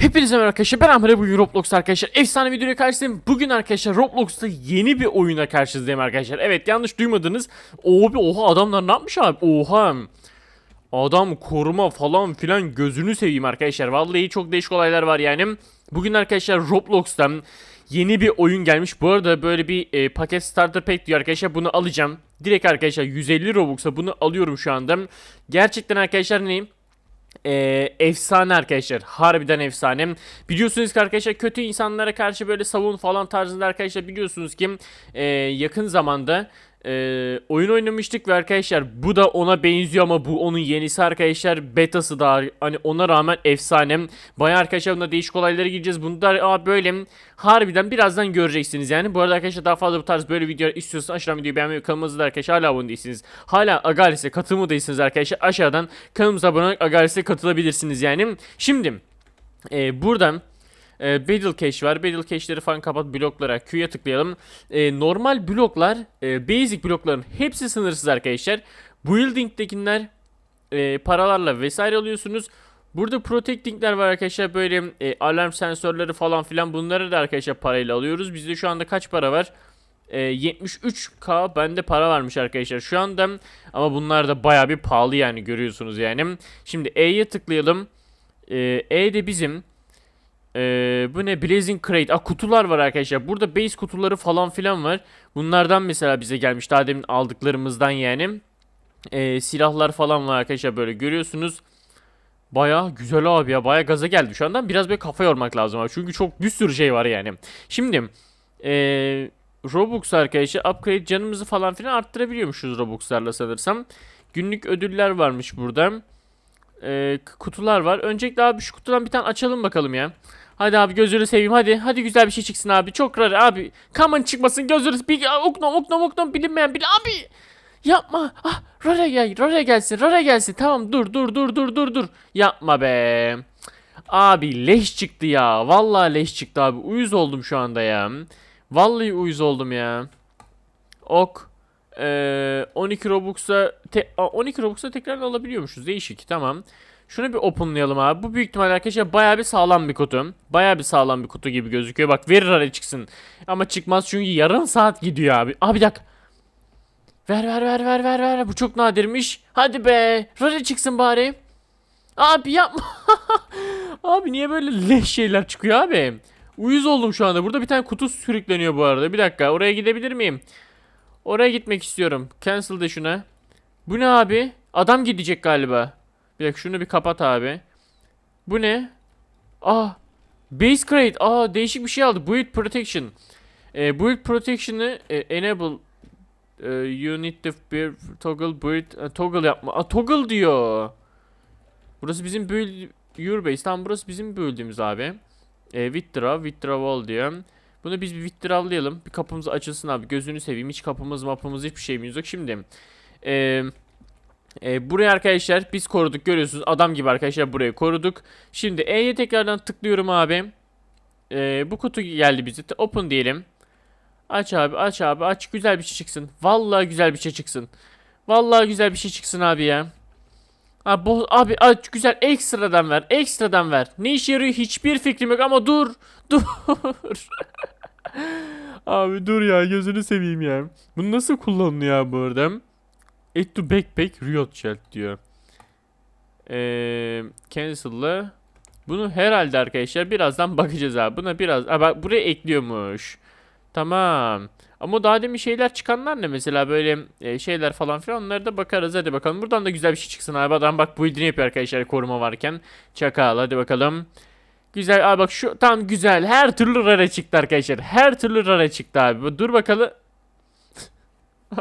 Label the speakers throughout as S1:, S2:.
S1: Hepinize merhaba arkadaşlar ben Amre bugün Roblox arkadaşlar. Efsane videoya karşınızdayım Bugün arkadaşlar Roblox'ta yeni bir oyuna karşınızdayım arkadaşlar. Evet yanlış duymadınız. Abi oha adamlar ne yapmış abi? Oha. Adam koruma falan filan gözünü seveyim arkadaşlar. Vallahi çok değişik olaylar var yani. Bugün arkadaşlar Roblox'ta yeni bir oyun gelmiş. Bu arada böyle bir e, paket starter pack diyor arkadaşlar bunu alacağım. Direkt arkadaşlar 150 Robux'a bunu alıyorum şu anda. Gerçekten arkadaşlar neyim ee, efsane arkadaşlar. Harbiden efsane. Biliyorsunuz ki arkadaşlar kötü insanlara karşı böyle savun falan tarzında arkadaşlar biliyorsunuz ki e, yakın zamanda e, oyun oynamıştık ve arkadaşlar bu da ona benziyor ama bu onun yenisi arkadaşlar betası da hani ona rağmen efsane. Baya arkadaşlar bunda değişik olaylara gireceğiz. Bunu da aa, böyle harbiden birazdan göreceksiniz yani. Bu arada arkadaşlar daha fazla bu tarz böyle videolar istiyorsanız aşağıdan videoyu beğenmeyi kanalımızda da arkadaşlar hala abone değilsiniz. Hala Agalis'e katılımı değilsiniz arkadaşlar. Aşağıdan kanalımıza abone olarak Agalis'e katılabilirsiniz yani. Şimdi e, buradan e, Battle Cache var. Battle Cache'leri falan kapat bloklara Q'ya tıklayalım. E, normal bloklar, e, basic blokların hepsi sınırsız arkadaşlar. Building'dekiler e, paralarla vesaire alıyorsunuz. Burada protecting'ler var arkadaşlar böyle e, alarm sensörleri falan filan bunları da arkadaşlar parayla alıyoruz. Bizde şu anda kaç para var? E, 73k bende para varmış arkadaşlar şu anda ama bunlar da baya bir pahalı yani görüyorsunuz yani. Şimdi E'ye tıklayalım. E, e de bizim ee, bu ne? Blazing Crate. Aa, kutular var arkadaşlar. Burada base kutuları falan filan var. Bunlardan mesela bize gelmiş. Daha demin aldıklarımızdan yani. Ee, silahlar falan var arkadaşlar böyle görüyorsunuz. Baya güzel abi ya. Baya gaza geldi şu andan. Biraz böyle kafa yormak lazım abi. Çünkü çok bir sürü şey var yani. Şimdi ee, Robux arkadaşlar upgrade canımızı falan filan arttırabiliyormuşuz Robux'larla sanırsam. Günlük ödüller varmış burada. Ee, kutular var. Öncelikle abi şu kutudan bir tane açalım bakalım ya. Hadi abi gözünü seveyim hadi. Hadi güzel bir şey çıksın abi. Çok rar abi. Kaman çıkmasın gözünü. Bir oknom oknom oknom bilinmeyen bile abi. Yapma. Ah rare gel. Rare gelsin. Rare gelsin. Tamam dur dur dur dur dur dur. Yapma be. Abi leş çıktı ya. Vallahi leş çıktı abi. Uyuz oldum şu anda ya. Vallahi uyuz oldum ya. Ok. Ee, 12 Robux'a te- Aa, 12 Robux'a tekrar alabiliyormuşuz. Değişik. Tamam. Şunu bir openlayalım abi. Bu büyük ihtimalle arkadaşlar bayağı bir sağlam bir kutu. Bayağı bir sağlam bir kutu gibi gözüküyor. Bak verir ara çıksın. Ama çıkmaz çünkü yarım saat gidiyor abi. Abi bir dakika. Ver ver ver ver ver ver. Bu çok nadirmiş. Hadi be. Rare çıksın bari. Abi yapma. abi niye böyle leş şeyler çıkıyor abi? Uyuz oldum şu anda. Burada bir tane kutu sürükleniyor bu arada. Bir dakika. Oraya gidebilir miyim? Oraya gitmek istiyorum. Cancel de şuna. Bu ne abi? Adam gidecek galiba. Bir dakika şunu bir kapat abi. Bu ne? Ah. Base crate. Aa değişik bir şey aldı. Build protection. E, build protection'ı e, enable e, you need to toggle build e, toggle yapma. Aa, toggle diyor. Burası bizim build your base. Tamam burası bizim build'imiz abi. E, withdraw, withdrawal diyor. Bunu biz bir withdrawlayalım. Bir kapımız açılsın abi. Gözünü seveyim. Hiç kapımız mapımız hiçbir şeyimiz yok. Şimdi e, e, buraya arkadaşlar biz koruduk. Görüyorsunuz adam gibi arkadaşlar burayı koruduk. Şimdi E'ye tekrardan tıklıyorum abi. E, bu kutu geldi bize. Open diyelim. Aç abi aç abi aç. Güzel bir şey çıksın. Vallahi güzel bir şey çıksın. Vallahi güzel bir şey çıksın abi ya. Abi, abi aç güzel ekstradan ver. Ekstradan ver. Ne işe yarıyor hiçbir fikrim yok ama dur. Dur. abi dur ya gözünü seveyim ya. Bunu nasıl kullanılıyor bu arada? Add to backpack Riot Shell diyor. Eee cancel'la. Bunu herhalde arkadaşlar birazdan bakacağız abi. Buna biraz Aa, bak buraya ekliyormuş. Tamam. Ama daha demin şeyler çıkanlar ne mesela böyle e, şeyler falan filan onlara da bakarız hadi bakalım. Buradan da güzel bir şey çıksın abi. Adam bak bu build'ini yapıyor arkadaşlar koruma varken. Çakal hadi bakalım. Güzel abi bak şu tam güzel. Her türlü rare çıktı arkadaşlar. Her türlü rare çıktı abi. Dur bakalım.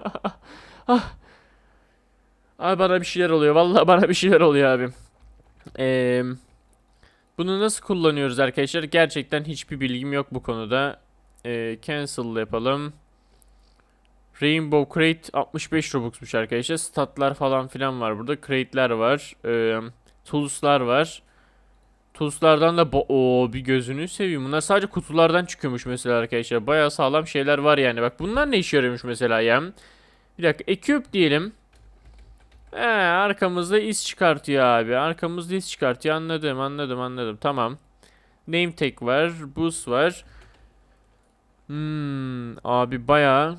S1: ah. Abi bana bir şeyler oluyor. Vallahi bana bir şeyler oluyor abi. Eee bunu nasıl kullanıyoruz arkadaşlar? Gerçekten hiçbir bilgim yok bu konuda. Ee, cancel yapalım. Rainbow Crate 65 Robux'muş arkadaşlar. Statlar falan filan var burada. Crate'ler var. Ee, tools'lar var. Tools'lardan da Oo, bir gözünü seveyim. Bunlar sadece kutulardan çıkıyormuş mesela arkadaşlar. Bayağı sağlam şeyler var yani. Bak bunlar ne işe yarıyormuş mesela ya. Bir dakika. Equip diyelim. He, arkamızda iz çıkartıyor abi. Arkamızda iz çıkartıyor. Anladım, anladım, anladım. Tamam. Name tag var. Boost var. Hmm, abi bayağı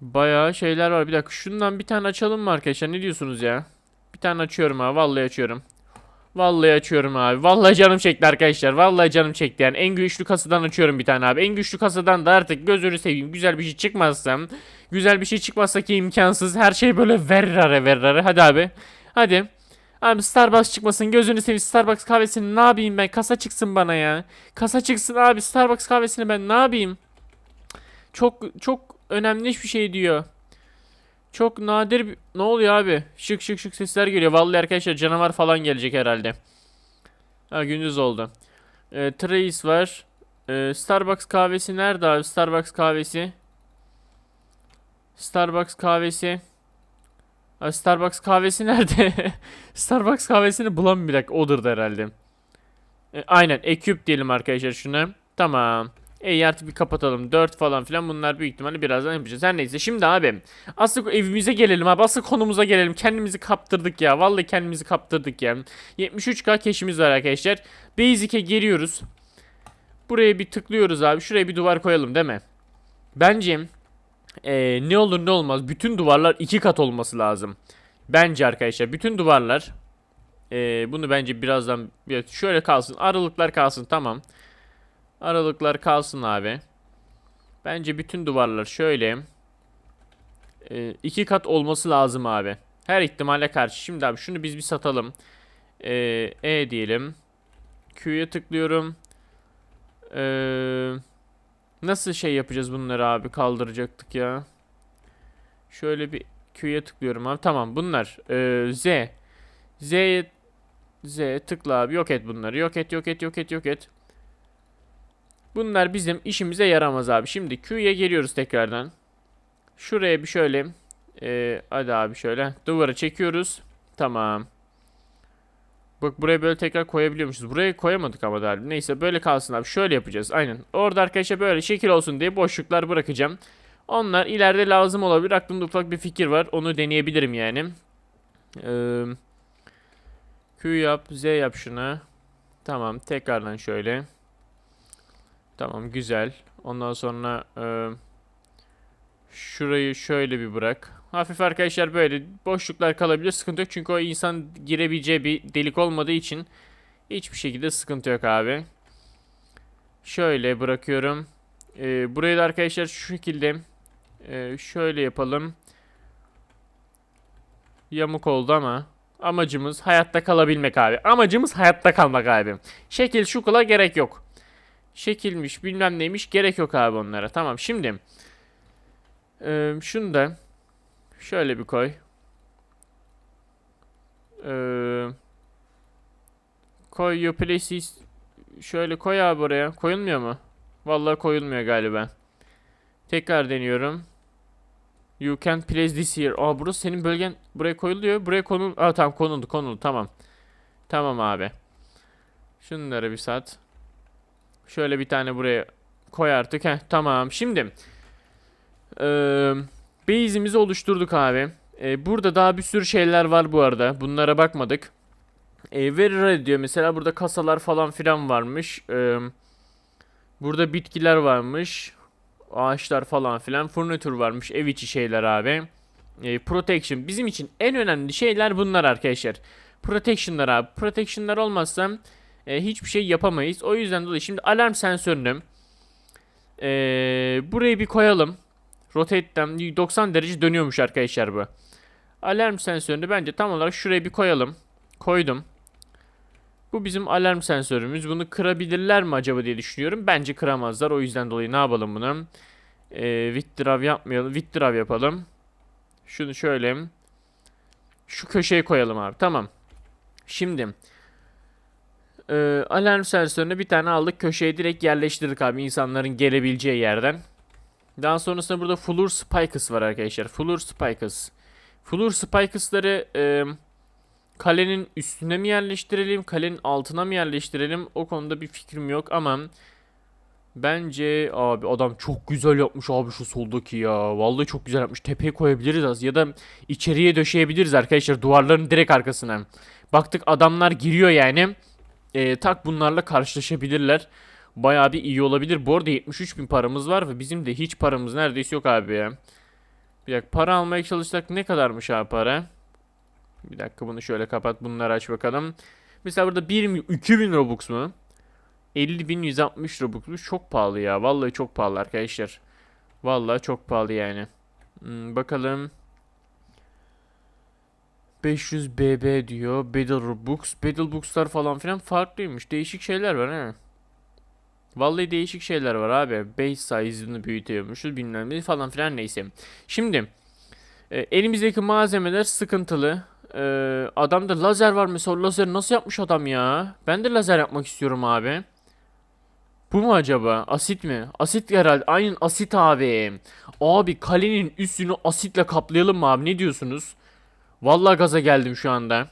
S1: bayağı şeyler var. Bir dakika şundan bir tane açalım mı arkadaşlar? Ne diyorsunuz ya? Bir tane açıyorum abi. Vallahi açıyorum. Vallahi açıyorum abi. Vallahi canım çekti arkadaşlar. Vallahi canım çekti yani. En güçlü kasadan açıyorum bir tane abi. En güçlü kasadan da artık gözünü seveyim. Güzel bir şey çıkmazsa. Güzel bir şey çıkmazsa ki imkansız. Her şey böyle verrare verrare. Hadi abi. Hadi. Abi Starbucks çıkmasın. Gözünü seveyim. Starbucks kahvesini ne yapayım ben? Kasa çıksın bana ya. Kasa çıksın abi. Starbucks kahvesini ben ne yapayım? Çok çok önemli bir şey diyor. Çok nadir bir... Ne oluyor abi? Şık şık şık sesler geliyor. Vallahi arkadaşlar canavar falan gelecek herhalde. Ha gündüz oldu. Ee, Trace var. Ee, Starbucks kahvesi nerede abi? Starbucks kahvesi. Starbucks kahvesi. Abi Starbucks kahvesi nerede? Starbucks kahvesini bulamıyorum bir dakika. Odur da herhalde. E, aynen. Eküp diyelim arkadaşlar şuna. Tamam. E artık bir kapatalım. 4 falan filan bunlar büyük ihtimalle birazdan yapacağız. Her neyse şimdi abi. Asıl evimize gelelim abi. Asıl konumuza gelelim. Kendimizi kaptırdık ya. Vallahi kendimizi kaptırdık ya. 73k keşimiz var arkadaşlar. Basic'e giriyoruz. Buraya bir tıklıyoruz abi. Şuraya bir duvar koyalım değil mi? Bence e, ne olur ne olmaz. Bütün duvarlar iki kat olması lazım. Bence arkadaşlar. Bütün duvarlar e, bunu bence birazdan bir- şöyle kalsın. Aralıklar kalsın tamam. Aralıklar kalsın abi. Bence bütün duvarlar şöyle. e, iki kat olması lazım abi. Her ihtimale karşı. Şimdi abi şunu biz bir satalım. E, e diyelim. Q'ya tıklıyorum. Eee... Nasıl şey yapacağız bunları abi kaldıracaktık ya. Şöyle bir Q'ya tıklıyorum abi. Tamam bunlar. Ee, Z. Z'ye Z tıkla abi. Yok et bunları. Yok et yok et yok et yok et. Bunlar bizim işimize yaramaz abi. Şimdi Q'ya geliyoruz tekrardan. Şuraya bir şöyle. ee, hadi abi şöyle. Duvara çekiyoruz. Tamam. Bak buraya böyle tekrar koyabiliyormuşuz. Buraya koyamadık ama daha. Neyse böyle kalsın abi. Şöyle yapacağız. Aynen. Orada arkadaşlar böyle şekil olsun diye boşluklar bırakacağım. Onlar ileride lazım olabilir. Aklımda ufak bir fikir var. Onu deneyebilirim yani. Ee, Q yap. Z yap şuna. Tamam. Tekrardan şöyle. Tamam. Güzel. Ondan sonra e, şurayı şöyle bir bırak. Hafif arkadaşlar böyle boşluklar kalabilir. Sıkıntı yok çünkü o insan girebileceği bir delik olmadığı için hiçbir şekilde sıkıntı yok abi. Şöyle bırakıyorum. Ee, burayı da arkadaşlar şu şekilde e, şöyle yapalım. Yamuk oldu ama amacımız hayatta kalabilmek abi. Amacımız hayatta kalmak abi. Şekil şukula gerek yok. Şekilmiş bilmem neymiş gerek yok abi onlara. Tamam şimdi e, şunu da Şöyle bir koy. Ee, koy your places. Şöyle koy abi oraya. Koyulmuyor mu? Vallahi koyulmuyor galiba. Tekrar deniyorum. You can place this here. Aa burası senin bölgen. Buraya koyuluyor. Buraya konul. Aa tamam konuldu konuldu tamam. Tamam abi. Şunları bir sat. Şöyle bir tane buraya koy artık. Heh tamam. Şimdi. Eee Base'imizi oluşturduk abi. Ee, burada daha bir sürü şeyler var bu arada. Bunlara bakmadık. Very rare diyor. Mesela burada kasalar falan filan varmış. Ee, burada bitkiler varmış. Ağaçlar falan filan. Furniture varmış. Ev içi şeyler abi. Ee, protection. Bizim için en önemli şeyler bunlar arkadaşlar. Protection'lar abi. Protection'lar olmazsa e, hiçbir şey yapamayız. O yüzden dolayı şimdi alarm sensörünü e, buraya bir koyalım. Rotate'den 90 derece dönüyormuş arkadaşlar bu. Alarm sensörünü bence tam olarak şuraya bir koyalım. Koydum. Bu bizim alarm sensörümüz. Bunu kırabilirler mi acaba diye düşünüyorum. Bence kıramazlar. O yüzden dolayı ne yapalım bunu? Ee, withdraw yapmayalım. Withdraw yapalım. Şunu şöyle. Şu köşeye koyalım abi. Tamam. Şimdi. Ee, alarm sensörünü bir tane aldık. Köşeye direkt yerleştirdik abi. insanların gelebileceği yerden. Daha sonrasında burada Fleur Spikes var arkadaşlar. Fleur Spikes. Fleur Spikes'ları e, kalenin üstüne mi yerleştirelim, kalenin altına mı yerleştirelim? O konuda bir fikrim yok ama bence abi adam çok güzel yapmış abi şu soldaki ya. Vallahi çok güzel yapmış. Tepeye koyabiliriz az ya da içeriye döşeyebiliriz arkadaşlar duvarların direkt arkasına. Baktık adamlar giriyor yani. E, tak bunlarla karşılaşabilirler. Bayağı bir iyi olabilir. Bu arada 73 bin paramız var ve bizim de hiç paramız neredeyse yok abi ya. Bir dakika para almaya çalışsak ne kadarmış abi para? Bir dakika bunu şöyle kapat bunları aç bakalım. Mesela burada 1 mi 2000 Robux mu? 50.160 Robux'muş. Çok pahalı ya. Vallahi çok pahalı arkadaşlar. Vallahi çok pahalı yani. Hmm, bakalım. 500 BB diyor. Battle Robux. Battle Box'lar falan filan farklıymış. Değişik şeyler var ha. Vallahi değişik şeyler var abi. Base size'ını büyütüyormuşuz bilmem ne falan filan neyse. Şimdi e, elimizdeki malzemeler sıkıntılı. E, adamda lazer var mesela. Lazeri nasıl yapmış adam ya? Ben de lazer yapmak istiyorum abi. Bu mu acaba? Asit mi? Asit herhalde. Aynen asit abi. Abi kalenin üstünü asitle kaplayalım mı abi? Ne diyorsunuz? Vallahi gaza geldim şu anda.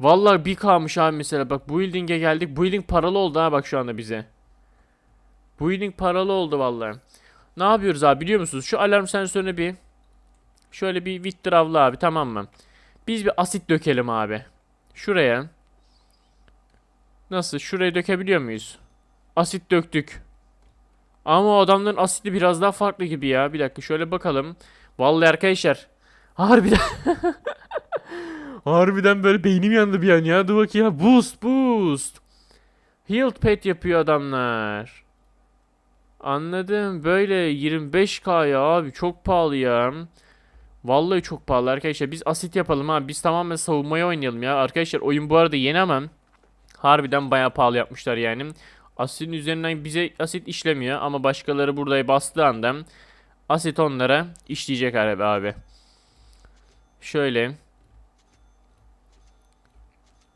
S1: Vallahi bir kalmış abi mesela. Bak building'e geldik. Building paralı oldu ha bak şu anda bize. Building paralı oldu vallahi. Ne yapıyoruz abi biliyor musunuz? Şu alarm sensörüne bir şöyle bir vittravla abi tamam mı? Biz bir asit dökelim abi. Şuraya. Nasıl? Şuraya dökebiliyor muyuz? Asit döktük. Ama o adamların asidi biraz daha farklı gibi ya. Bir dakika şöyle bakalım. Vallahi arkadaşlar. Harbiden. Harbiden böyle beynim yandı bir an ya. Dur bakayım ya. Boost boost. Healed pet yapıyor adamlar. Anladım. Böyle 25k ya abi. Çok pahalı ya. Vallahi çok pahalı arkadaşlar. Biz asit yapalım abi. Biz tamamen savunmaya oynayalım ya. Arkadaşlar oyun bu arada yeni ama harbiden bayağı pahalı yapmışlar yani. Asitin üzerinden bize asit işlemiyor ama başkaları buraya bastığı anda asit onlara işleyecek abi abi. Şöyle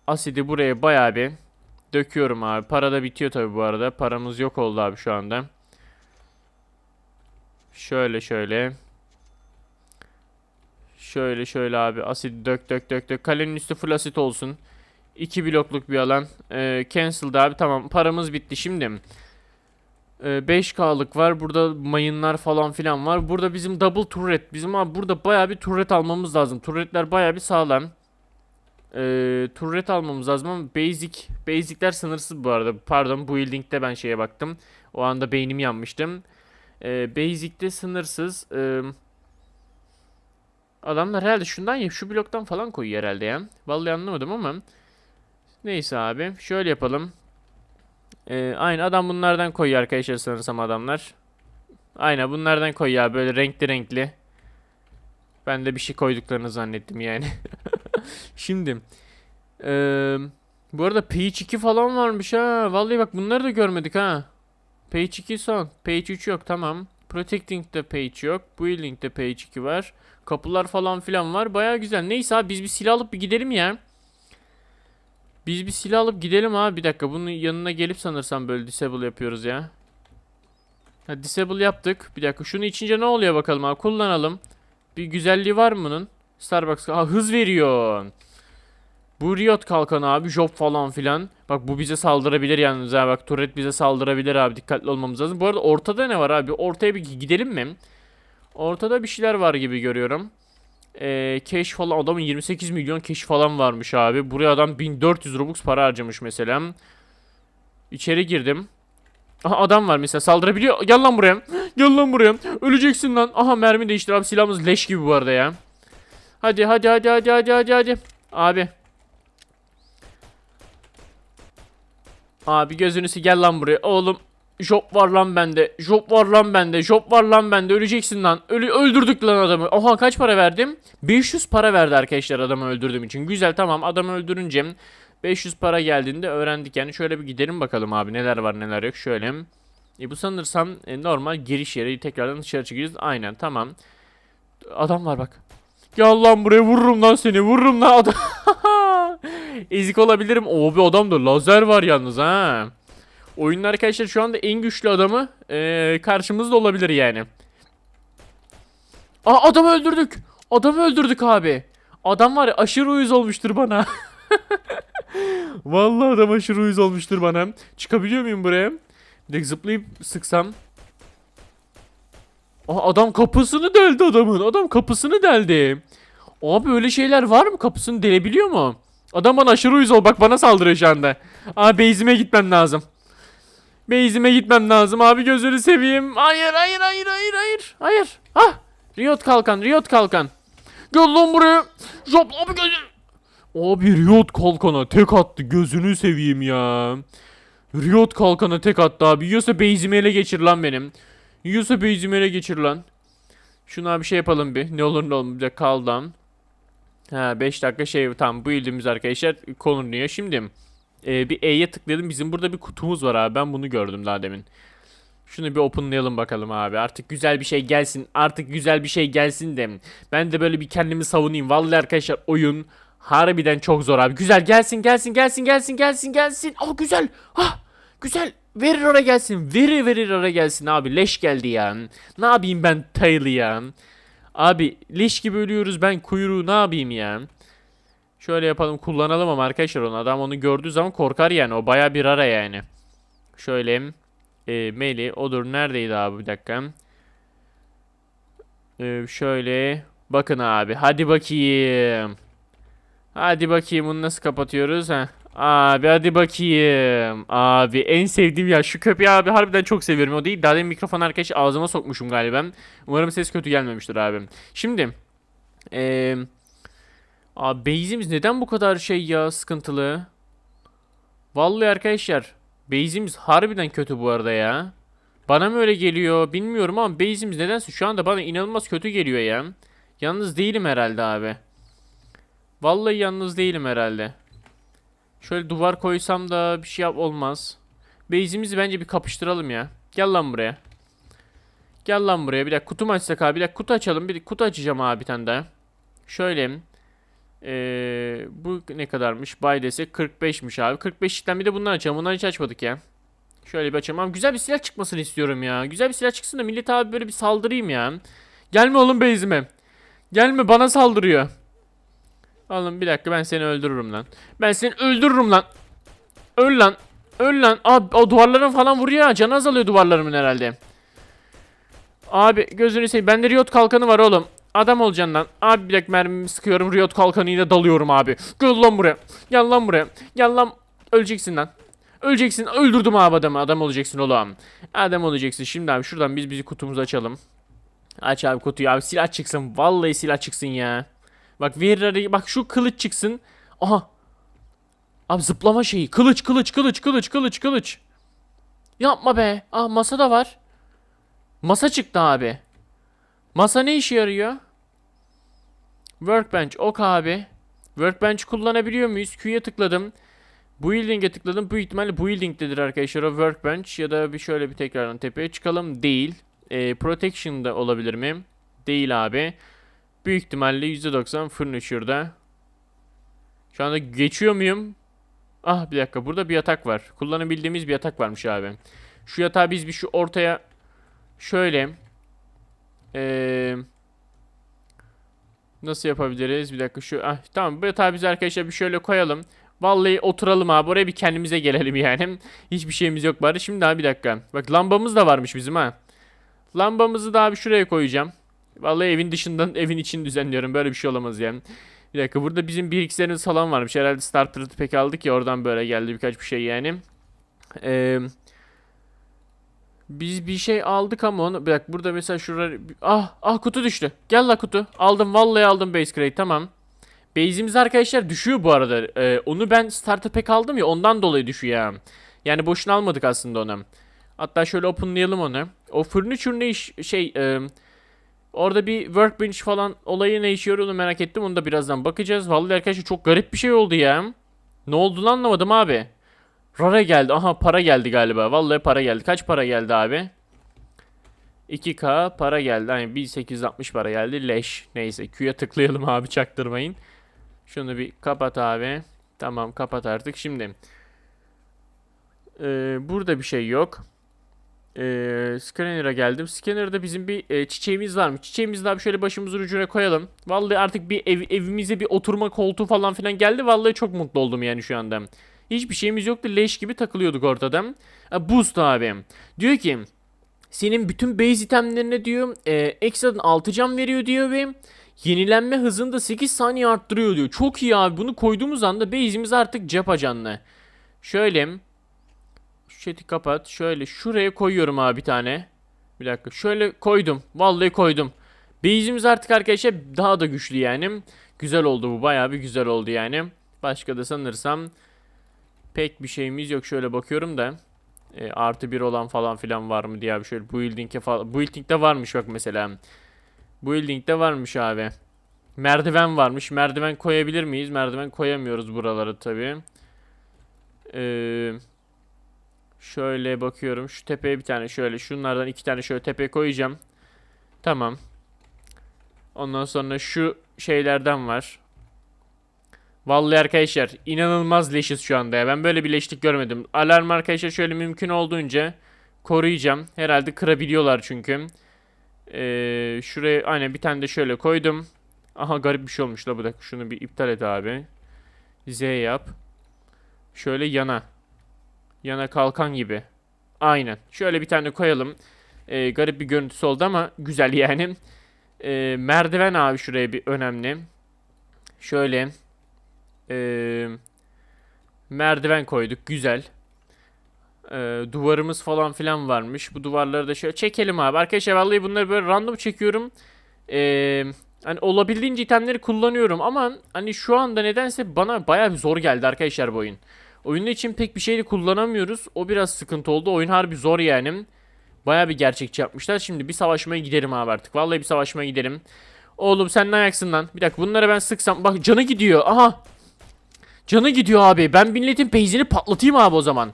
S1: asidi buraya bayağı bir döküyorum abi. Para da bitiyor tabi bu arada. Paramız yok oldu abi şu anda. Şöyle şöyle. Şöyle şöyle abi asit dök dök dök dök. Kalenin üstü full asit olsun. 2 blokluk bir alan. Ee, canceled abi tamam paramız bitti şimdi. Ee, 5K'lık var. Burada mayınlar falan filan var. Burada bizim double turret. Bizim abi burada baya bir turret almamız lazım. Turretler baya bir sağlam. Ee, turret almamız lazım ama basic basicler sınırsız bu arada. Pardon building'de ben şeye baktım. O anda beynim yanmıştım. Ee, basic'te sınırsız. Ee, adamlar herhalde şundan ya şu bloktan falan koyuyor herhalde ya. Vallahi anlamadım ama. Neyse abi. Şöyle yapalım. Ee, aynı adam bunlardan koyuyor arkadaşlar sanırsam adamlar. Aynen bunlardan koyuyor abi, böyle renkli renkli. Ben de bir şey koyduklarını zannettim yani. Şimdi. eee, bu arada Page 2 falan varmış ha. Vallahi bak bunları da görmedik ha. Page 2 son. Page 3 yok tamam. Protecting'de Page yok. Building'de Page 2 var. Kapılar falan filan var. Baya güzel. Neyse abi biz bir silah alıp bir gidelim ya. Biz bir silah alıp gidelim abi. Bir dakika bunun yanına gelip sanırsam böyle disable yapıyoruz ya. Ha, disable yaptık. Bir dakika şunu içince ne oluyor bakalım abi. Kullanalım. Bir güzelliği var mı bunun? Starbucks. Ha, hız veriyor. Bu Riot kalkanı abi. Job falan filan. Bak bu bize saldırabilir yalnız ha. Bak turret bize saldırabilir abi. Dikkatli olmamız lazım. Bu arada ortada ne var abi? Ortaya bir gidelim mi? Ortada bir şeyler var gibi görüyorum. Ee, cash falan adamın 28 milyon cash falan varmış abi. Buraya adam 1400 Robux para harcamış mesela. İçeri girdim. Aha adam var mesela saldırabiliyor. Gel lan buraya. Gel lan buraya. Öleceksin lan. Aha mermi değiştir abi silahımız leş gibi bu arada ya. Hadi hadi hadi hadi hadi hadi hadi. Abi. Abi gözünü sil gel lan buraya. Oğlum Job var lan bende. Job var lan bende. Job var lan bende. Öleceksin lan. Ölü öldürdük lan adamı. Oha kaç para verdim? 500 para verdi arkadaşlar adamı öldürdüğüm için. Güzel tamam adamı öldürünce 500 para geldiğinde öğrendik yani. Şöyle bir gidelim bakalım abi neler var neler yok. Şöyle. E bu sanırsam e, normal giriş yeri. Tekrardan dışarı çıkıyoruz. Aynen tamam. Adam var bak. Gel lan buraya vururum lan seni. Vururum lan adam. Ezik olabilirim. O bir adam da lazer var yalnız ha. Oyunun arkadaşlar şu anda en güçlü adamı eee, karşımızda olabilir yani. Aa adamı öldürdük. Adamı öldürdük abi. Adam var ya aşırı uyuz olmuştur bana. Vallahi adam aşırı uyuz olmuştur bana. Çıkabiliyor muyum buraya? De zıplayıp sıksam. Aa adam kapısını deldi adamın. Adam kapısını deldi. Abi öyle şeyler var mı? Kapısını delebiliyor mu? Adam bana aşırı uyuz ol. Bak bana saldırıyor şu anda. Abi base'ime gitmem lazım. Base'ime gitmem lazım. Abi gözünü seveyim. Hayır hayır hayır hayır hayır. Hayır. Ah. Riot kalkan. Riot kalkan. Gel lan buraya. Jop abi gözü. Abi Riot kalkana tek attı. Gözünü seveyim ya. Riot kalkana tek attı abi. Yiyorsa base'imi ele geçir lan benim. Yiyorsa base'imi ele geçir lan. Şuna bir şey yapalım bir. Ne olur ne de kaldan. Ha 5 dakika şey tamam bu ilimiz arkadaşlar konunuyor. Şimdi e, bir E'ye tıkladım. Bizim burada bir kutumuz var abi. Ben bunu gördüm daha demin. Şunu bir openlayalım bakalım abi. Artık güzel bir şey gelsin. Artık güzel bir şey gelsin de. Ben de böyle bir kendimi savunayım. Vallahi arkadaşlar oyun harbiden çok zor abi. Güzel gelsin gelsin gelsin gelsin gelsin gelsin. Oh güzel. Ah güzel. Verir oraya gelsin. Verir verir oraya gelsin abi. Leş geldi ya. Ne yapayım ben Taylor ya. Abi leş gibi ölüyoruz ben kuyruğu ne yapayım ya. Şöyle yapalım kullanalım ama arkadaşlar onu adam onu gördüğü zaman korkar yani o baya bir ara yani. Şöyle e, Meli odur neredeydi abi bir dakika. E, şöyle bakın abi hadi bakayım. Hadi bakayım bunu nasıl kapatıyoruz ha. Abi hadi bakayım. Abi en sevdiğim ya şu köpeği abi harbiden çok seviyorum. O değil daha demin mikrofon arkadaş ağzıma sokmuşum galiba. Umarım ses kötü gelmemiştir abi. Şimdi eee Abi base'imiz neden bu kadar şey ya sıkıntılı? Vallahi arkadaşlar base'imiz harbiden kötü bu arada ya. Bana mı öyle geliyor bilmiyorum ama base'imiz nedense şu anda bana inanılmaz kötü geliyor ya. Yalnız değilim herhalde abi. Vallahi yalnız değilim herhalde. Şöyle duvar koysam da bir şey yap olmaz. Base'imizi bence bir kapıştıralım ya. Gel lan buraya. Gel lan buraya. Bir dakika kutu açsak abi? Bir dakika kutu açalım. Bir kutu açacağım abi bir tane daha. Şöyle. Ee, bu ne kadarmış? Bay desek 45'miş abi. 45'ten bir de bundan açalım. Bundan hiç açmadık ya. Şöyle bir açalım. Abi güzel bir silah çıkmasını istiyorum ya. Güzel bir silah çıksın da millet abi böyle bir saldırayım ya. Gelme oğlum base'ime. Gelme bana saldırıyor. Oğlum bir dakika ben seni öldürürüm lan. Ben seni öldürürüm lan. Öl lan. Öl lan. Abi o duvarların falan vuruyor ya. Canı azalıyor duvarlarımın herhalde. Abi gözünü seveyim. Bende Riot kalkanı var oğlum. Adam olacaksın lan. Abi dakika mermimi sıkıyorum. Riot kalkanıyla dalıyorum abi. Gel lan buraya. Gel lan buraya. Gel lan. Öleceksin lan. Öleceksin. Öldürdüm abi adamı. Adam olacaksın oğlum. Adam olacaksın. Şimdi abi şuradan biz bizi kutumuzu açalım. Aç abi kutuyu abi. Silah çıksın. Vallahi silah çıksın ya. Bak verir bak şu kılıç çıksın. Aha. Abi zıplama şeyi. Kılıç kılıç kılıç kılıç kılıç kılıç. Yapma be. Ah masa da var. Masa çıktı abi. Masa ne işe yarıyor? Workbench ok abi. Workbench kullanabiliyor muyuz? Q'ya tıkladım. Building'e tıkladım. Bu ihtimalle building'dedir arkadaşlar o workbench. Ya da bir şöyle bir tekrardan tepeye çıkalım. Değil. E, protection'da olabilir mi? Değil abi. Büyük ihtimalle %90 furniture'da. Şu anda geçiyor muyum? Ah bir dakika burada bir yatak var. Kullanabildiğimiz bir yatak varmış abi. Şu yatağı biz bir şu ortaya şöyle ee, nasıl yapabiliriz? Bir dakika şu ah tamam bu yatağı biz arkadaşlar bir şöyle koyalım. Vallahi oturalım abi oraya bir kendimize gelelim yani. Hiçbir şeyimiz yok bari. Şimdi abi bir dakika. Bak lambamız da varmış bizim ha. Lambamızı da abi şuraya koyacağım. Vallahi evin dışından evin içini düzenliyorum. Böyle bir şey olamaz yani. Bir dakika burada bizim bilgisayarımız falan varmış. Herhalde starter'ı pek aldık ya oradan böyle geldi birkaç bir şey yani. Eee... Biz bir şey aldık ama onu... Dakika burada mesela şurada... Ah ah kutu düştü. Gel la kutu. Aldım vallahi aldım base crate tamam. Base'imiz arkadaşlar düşüyor bu arada. Ee, onu ben starter pack aldım ya ondan dolayı düşüyor ya. Yani boşuna almadık aslında onu. Hatta şöyle openlayalım onu. O furniture ne iş şey... E, orada bir workbench falan olayı ne işe yarıyor onu merak ettim. Onu da birazdan bakacağız. Vallahi arkadaşlar çok garip bir şey oldu ya. Ne olduğunu anlamadım abi. Rara geldi. Aha para geldi galiba. Vallahi para geldi. Kaç para geldi abi? 2K para geldi. Hani 1860 para geldi. Leş. Neyse Q'ya tıklayalım abi çaktırmayın. Şunu bir kapat abi. Tamam kapat artık. Şimdi. Ee, burada bir şey yok. Ee, Scanner'a geldim. Scanner'da bizim bir e, çiçeğimiz varmış. Çiçeğimizi daha şöyle başımızın ucuna koyalım. Vallahi artık bir ev, evimize bir oturma koltuğu falan filan geldi. Vallahi çok mutlu oldum yani şu anda. Hiçbir şeyimiz yoktu. Leş gibi takılıyorduk ortada. E, boost abi. Diyor ki senin bütün base itemlerine diyor e, ekstradan 6 can veriyor diyor ve Yenilenme hızını da 8 saniye arttırıyor diyor. Çok iyi abi. Bunu koyduğumuz anda base'imiz artık cep ajanlı. Şöyle. Şu chat'i kapat. Şöyle şuraya koyuyorum abi bir tane. Bir dakika. Şöyle koydum. Vallahi koydum. Base'imiz artık arkadaşlar daha da güçlü yani. Güzel oldu bu. Bayağı bir güzel oldu yani. Başka da sanırsam pek bir şeyimiz yok. Şöyle bakıyorum da. E, artı bir olan falan filan var mı diye abi şöyle building'e falan. Building'de varmış bak mesela. Building'de varmış abi. Merdiven varmış. Merdiven koyabilir miyiz? Merdiven koyamıyoruz buraları tabii. Ee, şöyle bakıyorum. Şu tepeye bir tane şöyle. Şunlardan iki tane şöyle tepeye koyacağım. Tamam. Ondan sonra şu şeylerden var. Vallahi arkadaşlar inanılmaz leşiz şu anda ya. Ben böyle bir leşlik görmedim. Alarm arkadaşlar şöyle mümkün olduğunca koruyacağım. Herhalde kırabiliyorlar çünkü. Ee, şuraya aynen bir tane de şöyle koydum. Aha garip bir şey olmuş la bu dakika. Şunu bir iptal et abi. Z yap. Şöyle yana. Yana kalkan gibi. Aynen. Şöyle bir tane koyalım. Ee, garip bir görüntüsü oldu ama güzel yani. Ee, merdiven abi şuraya bir önemli. Şöyle. Ee, merdiven koyduk. Güzel. Ee, duvarımız falan filan varmış. Bu duvarları da şöyle çekelim abi. Arkadaşlar vallahi bunları böyle random çekiyorum. Ee, hani olabildiğince itemleri kullanıyorum ama hani şu anda nedense bana bayağı bir zor geldi arkadaşlar bu oyun. Oyunun için pek bir şey de kullanamıyoruz. O biraz sıkıntı oldu. Oyun harbi zor yani. Bayağı bir gerçekçi yapmışlar. Şimdi bir savaşmaya gidelim abi artık. Vallahi bir savaşmaya gidelim. Oğlum sen ne ayaksın lan? Bir dakika bunları ben sıksam. Bak canı gidiyor. Aha. Canı gidiyor abi. Ben milletin peyzini patlatayım abi o zaman.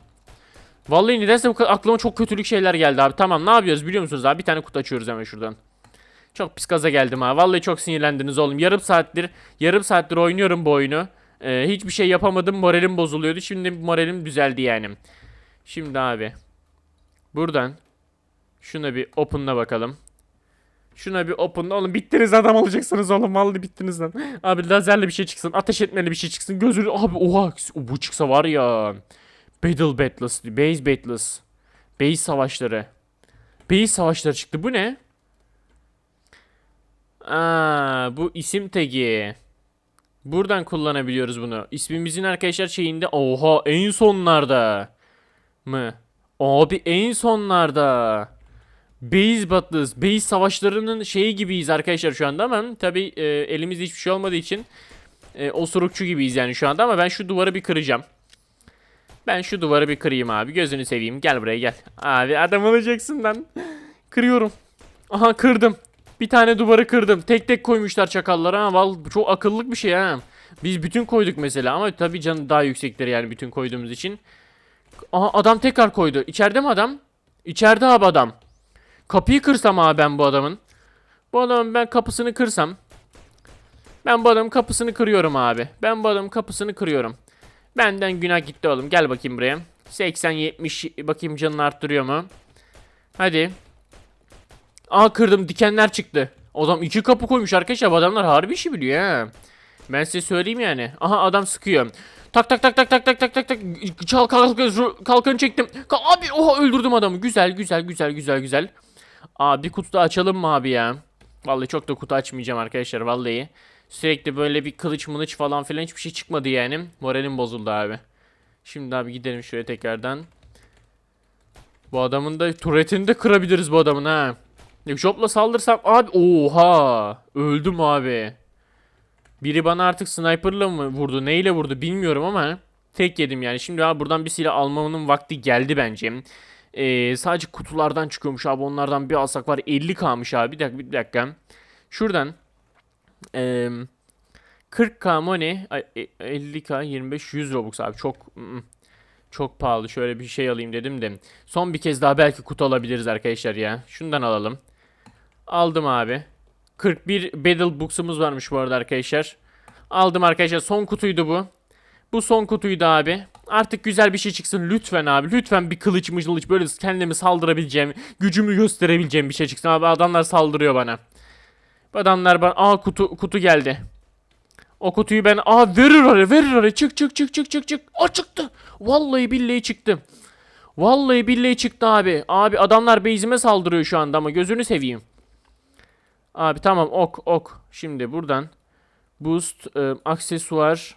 S1: Vallahi nedense bu kadar aklıma çok kötülük şeyler geldi abi. Tamam ne yapıyoruz biliyor musunuz abi? Bir tane kutu açıyoruz hemen şuradan. Çok pis gaza geldim ha. Vallahi çok sinirlendiniz oğlum. Yarım saattir, yarım saattir oynuyorum bu oyunu. Ee, hiçbir şey yapamadım. Moralim bozuluyordu. Şimdi moralim düzeldi yani. Şimdi abi. Buradan. Şuna bir open'la bakalım. Şuna bir open'la. Oğlum bittiniz adam olacaksınız oğlum. Vallahi bittiniz lan. Abi lazerle bir şey çıksın. Ateş etmeli bir şey çıksın. Gözünü. Abi oha. Bu çıksa var ya. Battle Battles. Base Battles. Base savaşları. Base savaşları çıktı. Bu ne? Aa, bu isim tagi. Buradan kullanabiliyoruz bunu. İsmimizin arkadaşlar şeyinde. Oha en sonlarda. Mı? Abi en sonlarda. Base Battles, Base savaşlarının şeyi gibiyiz arkadaşlar şu anda ama tabi e, elimizde hiçbir şey olmadığı için e, osurukçu gibiyiz yani şu anda ama ben şu duvarı bir kıracağım. Ben şu duvarı bir kırayım abi. Gözünü seveyim. Gel buraya gel. Abi adam olacaksın lan. Kırıyorum. Aha kırdım. Bir tane duvarı kırdım. Tek tek koymuşlar çakallar ha. Val çok akıllık bir şey ha. Biz bütün koyduk mesela ama tabii canı daha yüksektir yani bütün koyduğumuz için. Aha adam tekrar koydu. İçeride mi adam? İçeride abi adam. Kapıyı kırsam abi ben bu adamın. Bu adamın ben kapısını kırsam. Ben bu adamın kapısını kırıyorum abi. Ben bu adamın kapısını kırıyorum. Benden günah gitti oğlum. Gel bakayım buraya. 80-70 bakayım canını arttırıyor mu? Hadi. Aa kırdım dikenler çıktı. Adam iki kapı koymuş arkadaşlar. Bu adamlar harbi işi biliyor ha. Ben size söyleyeyim yani. Aha adam sıkıyor. Tak tak tak tak tak tak tak tak tak. Çal kalkan kalkanı çektim. Abi oha öldürdüm adamı. Güzel güzel güzel güzel güzel. Aa bir kutu da açalım mı abi ya? Vallahi çok da kutu açmayacağım arkadaşlar vallahi. Sürekli böyle bir kılıç mılıç falan filan hiçbir şey çıkmadı yani. Moralim bozuldu abi. Şimdi abi gidelim şöyle tekrardan. Bu adamın da turretini de kırabiliriz bu adamın ha. Job'la saldırsam abi oha öldüm abi. Biri bana artık sniper'la mı vurdu neyle vurdu bilmiyorum ama tek yedim yani. Şimdi abi buradan bir silah almamın vakti geldi bence. Ee, sadece kutulardan çıkıyormuş abi. Onlardan bir alsak var 50 kalmış abi. Bir dakika bir dakika. Şuradan ee, 40k money ay, e, 50k 25 100 robux abi. Çok mm, çok pahalı. Şöyle bir şey alayım dedim de. Son bir kez daha belki kutu alabiliriz arkadaşlar ya. Şundan alalım. Aldım abi. 41 battle books'umuz varmış bu arada arkadaşlar. Aldım arkadaşlar. Son kutuydu bu. Bu son kutuydu abi artık güzel bir şey çıksın lütfen abi lütfen bir kılıç mılıç böyle kendimi saldırabileceğim gücümü gösterebileceğim bir şey çıksın abi adamlar saldırıyor bana Adamlar bana aa kutu kutu geldi. O kutuyu ben aa verir oraya verir oraya çık çık çık çık çık çık. O çıktı. Vallahi billahi çıktı. Vallahi billahi çıktı abi. Abi adamlar base'ime saldırıyor şu anda ama gözünü seveyim. Abi tamam ok ok. Şimdi buradan boost e, aksesuar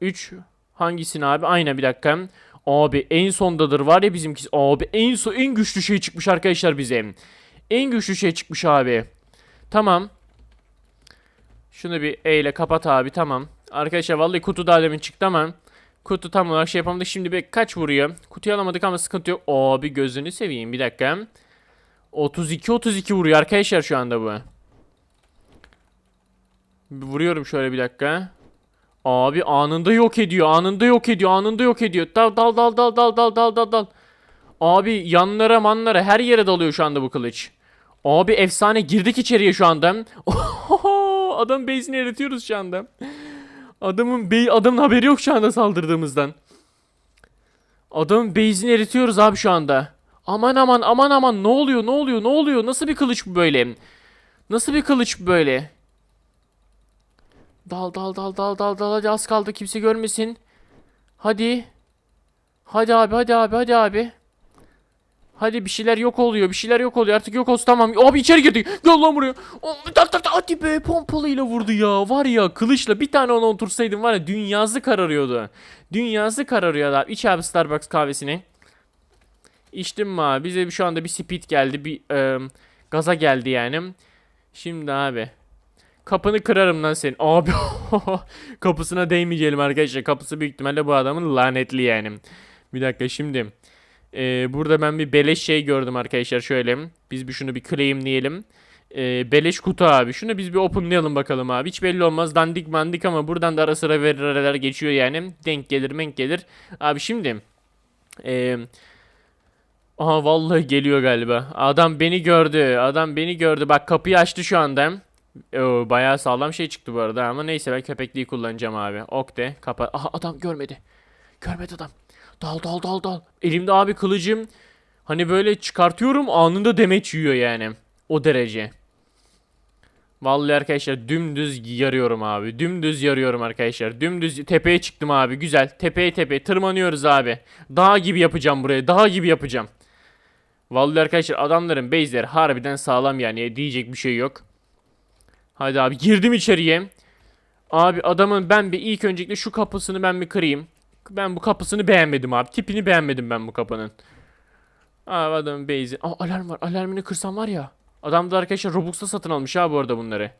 S1: 3 hangisini abi? Aynen bir dakika. Abi en sondadır var ya bizimki. Abi en son en güçlü şey çıkmış arkadaşlar bize. En güçlü şey çıkmış abi. Tamam. Şunu bir E ile kapat abi tamam. Arkadaşlar vallahi kutu daha demin çıktı ama kutu tam olarak şey yapamadık. Şimdi bir kaç vuruyor? Kutuyu alamadık ama sıkıntı yok. Abi gözünü seveyim bir dakika. 32 32 vuruyor arkadaşlar şu anda bu. Vuruyorum şöyle bir dakika. Abi anında yok ediyor. Anında yok ediyor. Anında yok ediyor. Dal dal dal dal dal dal dal dal dal. Abi yanlara manlara her yere dalıyor şu anda bu kılıç. Abi efsane girdik içeriye şu anda. Adam base'ini eritiyoruz şu anda. Adamın bey adamın haberi yok şu anda saldırdığımızdan. Adamın base'ini eritiyoruz abi şu anda. Aman aman aman aman ne oluyor ne oluyor ne oluyor nasıl bir kılıç bu böyle? Nasıl bir kılıç bu böyle? Dal dal dal dal dal dal hadi az kaldı kimse görmesin. Hadi. Hadi abi hadi abi hadi abi. Hadi bir şeyler yok oluyor bir şeyler yok oluyor artık yok olsun tamam. Abi içeri girdi. Gel lan buraya. Tak tak tak hadi be pompalıyla vurdu ya. Var ya kılıçla bir tane ona otursaydım var ya dünyası kararıyordu. Dünyası kararıyordu abi. İç abi Starbucks kahvesini. İçtim mi abi? Bize şu anda bir speed geldi. Bir e, gaza geldi yani. Şimdi abi. Kapını kırarım lan senin. Abi kapısına değmeyelim arkadaşlar. Kapısı büyük ihtimalle bu adamın lanetli yani. Bir dakika şimdi. Ee, burada ben bir beleş şey gördüm arkadaşlar şöyle. Biz bir şunu bir claimleyelim. Ee, beleş kutu abi. Şunu biz bir openlayalım bakalım abi. Hiç belli olmaz. Dandik mandik ama buradan da ara sıra verirler geçiyor yani. Denk gelir menk gelir. Abi şimdi. Eee... Aha vallahi geliyor galiba. Adam beni gördü. Adam beni gördü. Bak kapıyı açtı şu anda. Oo, bayağı sağlam şey çıktı bu arada ama neyse ben köpekliği kullanacağım abi. Ok de kapa. Aha adam görmedi. Görmedi adam. Dal dal dal dal. Elimde abi kılıcım. Hani böyle çıkartıyorum anında demeç yiyor yani. O derece. Vallahi arkadaşlar dümdüz yarıyorum abi. Dümdüz yarıyorum arkadaşlar. Dümdüz tepeye çıktım abi. Güzel. Tepeye tepeye tırmanıyoruz abi. Dağ gibi yapacağım burayı. Dağ gibi yapacağım. Vallahi arkadaşlar adamların base'leri harbiden sağlam yani. Diyecek bir şey yok. Hadi abi girdim içeriye. Abi adamın ben bir ilk öncelikle şu kapısını ben bir kırayım. Ben bu kapısını beğenmedim abi. Tipini beğenmedim ben bu kapının. Abi adamın base'i. Aa alarm var. Alarmını kırsam var ya. Adam da arkadaşlar Robux'ta satın almış ha bu arada bunları.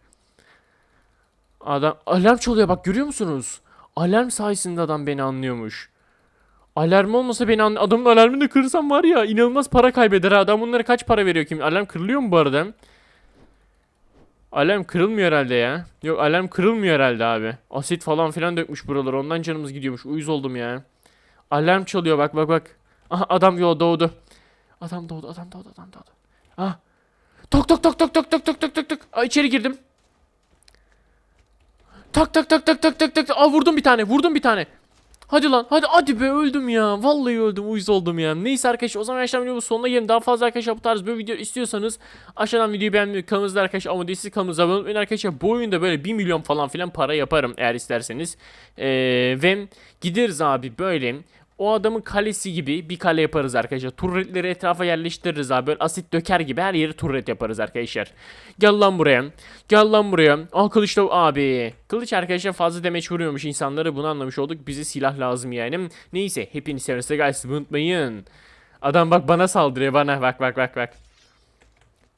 S1: Adam alarm çalıyor bak görüyor musunuz? Alarm sayesinde adam beni anlıyormuş. Alarm olmasa beni an adamın alarmını kırsam var ya inanılmaz para kaybeder. Adam bunlara kaç para veriyor kim? Alarm kırılıyor mu bu arada? Alarm kırılmıyor herhalde ya. Yok alarm kırılmıyor herhalde abi. Asit falan filan dökmüş buralar. Ondan canımız gidiyormuş. Uyuz oldum ya. Alarm çalıyor bak bak bak. Aha adam yo doğdu. Adam doğdu adam doğdu adam doğdu. Ah. Tok tok tok tok tok tok tok tok tok tok. İçeri girdim. Tak tak tak tak tak tak tak. Aa vurdum bir tane. Vurdum bir tane. Hadi lan hadi hadi be öldüm ya. Vallahi öldüm uyuz oldum ya. Neyse arkadaşlar o zaman arkadaşlar videonun sonuna gelin. Daha fazla arkadaşlar bu tarz bir video istiyorsanız aşağıdan videoyu beğenmeyi kanalımızda arkadaşlar ama değilseniz kanalımıza abone olmayı arkadaşlar. Bu oyunda böyle 1 milyon falan filan para yaparım eğer isterseniz. Ee, ve gideriz abi böyle o adamın kalesi gibi bir kale yaparız arkadaşlar. Turretleri etrafa yerleştiririz abi. Böyle asit döker gibi her yeri turret yaparız arkadaşlar. Gel lan buraya. Gel lan buraya. Aa kılıç da abi. Kılıç arkadaşlar fazla demeç vuruyormuş insanları. Bunu anlamış olduk. Bize silah lazım yani. Neyse hepiniz severse guys unutmayın. Adam bak bana saldırıyor bana. Bak bak bak bak.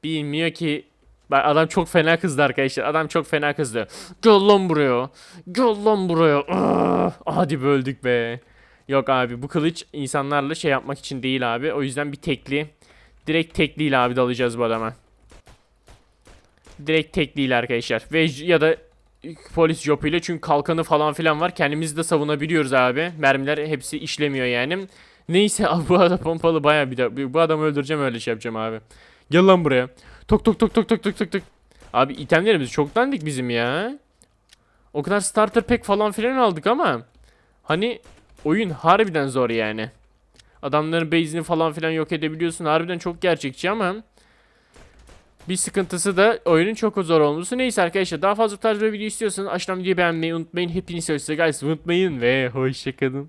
S1: Bilmiyor ki Bak adam çok fena kızdı arkadaşlar. Adam çok fena kızdı. Gel lan buraya. Gel lan buraya. Ah, hadi böldük be. Yok abi bu kılıç insanlarla şey yapmak için değil abi. O yüzden bir tekli. Direkt tekliyle abi dalacağız bu adama. Direkt tekliyle arkadaşlar. Ve ya da polis jopuyla çünkü kalkanı falan filan var. Kendimizi de savunabiliyoruz abi. Mermiler hepsi işlemiyor yani. Neyse abi bu adam pompalı baya bir de bu adamı öldüreceğim öyle şey yapacağım abi. Gel lan buraya. Tok tok tok tok tok tok tok tok. Abi itemlerimiz çok dandik bizim ya. O kadar starter pack falan filan aldık ama hani oyun harbiden zor yani. Adamların base'ini falan filan yok edebiliyorsun. Harbiden çok gerçekçi ama bir sıkıntısı da oyunun çok zor olması. Neyse arkadaşlar daha fazla bu tarz bir video istiyorsanız aşağıdan videoyu beğenmeyi unutmayın. Hepinizi guys unutmayın ve hoşçakalın.